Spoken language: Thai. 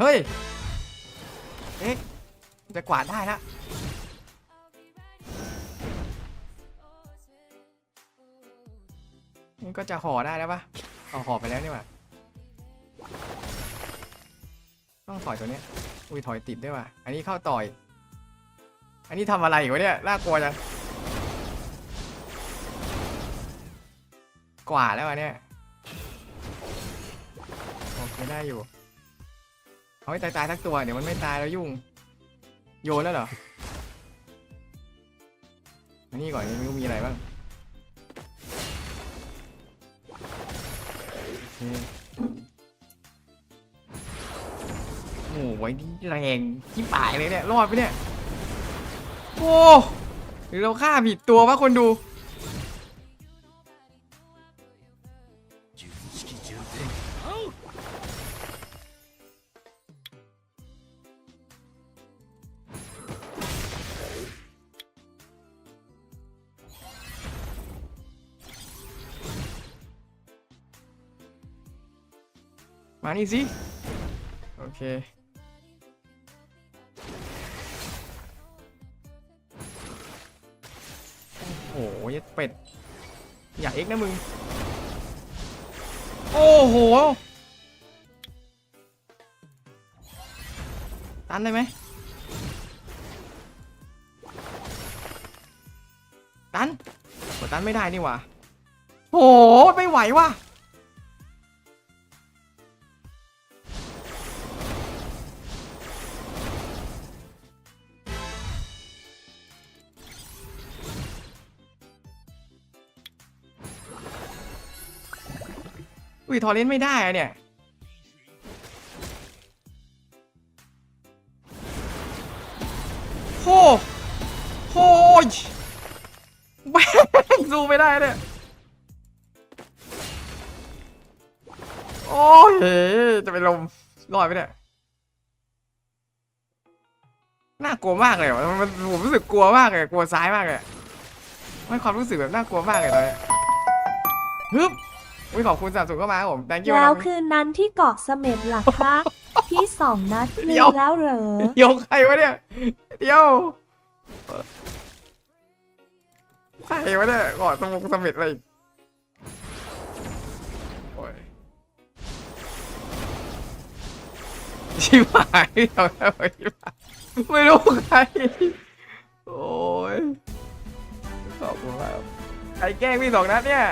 เฮ้ย เอ๊ะ จะกวาดได้ละนี่ก็จะห่อได้แล้วปะเอาห่อไปแล้วนี่หว่าต้องถอยตัวเนี้ยอุ้ยถอยติดด้วยว่ะ อันนี้เข้าต่อย อันนี้ทำอะไรอยู่วะเนี่ยน่ากลัวจัง กว่าแล้วอันเนี้ยโอเคได้อยู่ เอาให้ตายตายๆสักตัวเดี๋ยวมันไม่ตายแล้วยุ่ง โยนแล้วเหรออันนี้ก่อนนี่ไม่รู้มีอะไรบ้างโอเคโอ้โหไว้นี่แรงที่ป่ายเลยเนี่ยรอดไปเนี่ยโอ้หรือเราฆ่าผิดตัววะคนดู มานี่สิโอเคโอ้โหยัดเป็ด อยากเอ็กนะมึง โอ้โห ตันได้ไหม ตันตันไม่ได้นี่หว่าโห ไม่ไหวว่ะ อุ้ยทอเลนไม่ได้อะเนี่ยโหโหยแม่งสู้ไม่ได้เนี่ยโอ้ยจะเป็นลมรอดไหมเนี่ยน่ากลัวมากเลยวะมันผมรู้สึกกลัวมากเลยกลัวซ้ายมากเลยไม่ความรู้สึกแบบน่ากลัวมากเลยตอนเนี้ยฮึบ อุ้ยขอบคุณสนับสนุนเข้ามาครับผม thank you แล้วนะคืนนั้นที่เกาะเสม็ดล่ะคะพี่สองนัดเดี๋ลืยวมแล้วเหรอเดี๋ยวใครวะเนี่ย เดี๋ยวใครวะเนี่ยก่อนสมงสมิธอะไรอีกโอ้ยชิบหายเดี๋ยวนะชิบหายไม่รู้ใคร โอ้ยขอบคุณมากใครแกล้งพี่สองนัดเนี่ย